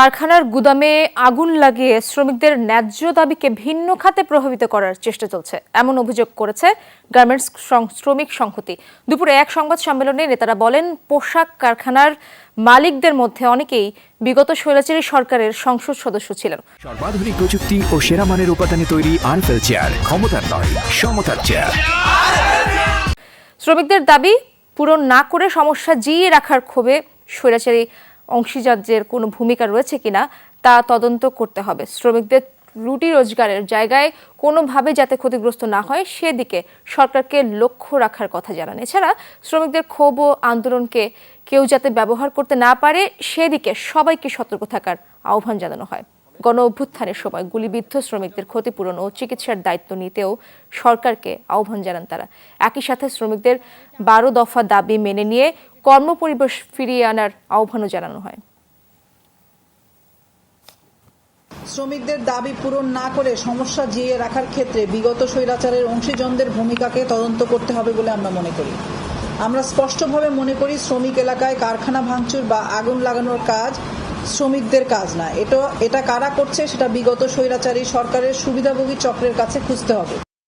কারখানার গুদামে আগুন লাগিয়ে শ্রমিকদের ন্যায্য দাবিকে ভিন্ন খাতে প্রভাবিত করার চেষ্টা চলছে। এমন অভিযোগ করেছে গার্মেন্টস শ্রমিক সংহতি। দুপুরে এক সংবাদ সম্মেলনে নেতারা বলেন পোশাক কারখানার মালিকদের মধ্যে অনেকেই বিগত স্বৈরাচারী সরকারের সংসদ সদস্য ছিলেন। সর্বাধুনিক প্রযুক্তি ও সেরা মানের উপাদানে তৈরি চেয়ার ক্ষমতার নয় সমতার চেয়ার। শ্রমিকদের দাবি পূরণ না করে সমস্যা জিয়ে রাখার ক্ষোভে স্বৈরাচারী অংশীদারদের কোনো ভূমিকা রয়েছে কিনা তা তদন্ত করতে হবে। শ্রমিকদের রুটি রোজগারের জায়গায় কোনোভাবে যাতে ক্ষতিগ্রস্ত না হয়, সেদিকে সরকারকে লক্ষ্য রাখার কথা জানান। এছাড়া শ্রমিকদের ক্ষোভ ও আন্দোলনকে কেউ যাতে ব্যবহার করতে না পারে, সেদিকে সবাইকে সতর্ক থাকার আহ্বান জানানো হয়। গণ অভ্যুত্থানের সময় গুলিবিদ্ধ শ্রমিকদের ক্ষতিপূরণ ও চিকিৎসার দায়িত্ব নিতেও সরকারকে আহ্বান জানান তারা। একই সাথে শ্রমিকদের বারো দফা দাবি মেনে নিয়ে কর্মপরিবেশ ফিরিয়ে আনার আহ্বানও জানানো হয়। শ্রমিকদের দাবি পূরণ না করে সমস্যা জিয়ে রাখার ক্ষেত্রে বিগত স্বৈরাচারের অংশীজনদের ভূমিকাকে তদন্ত করতে হবে বলে আমরা মনে করি। আমরা স্পষ্টভাবে মনে করি শ্রমিক এলাকায় কারখানা ভাঙচুর বা আগুন লাগানোর কাজ শ্রমিকদের কাজ না। এটা এটা কারা করছে সেটা বিগত স্বৈরাচারী সরকারের সুবিধাভোগী চক্রের কাছে খুঁজতে হবে।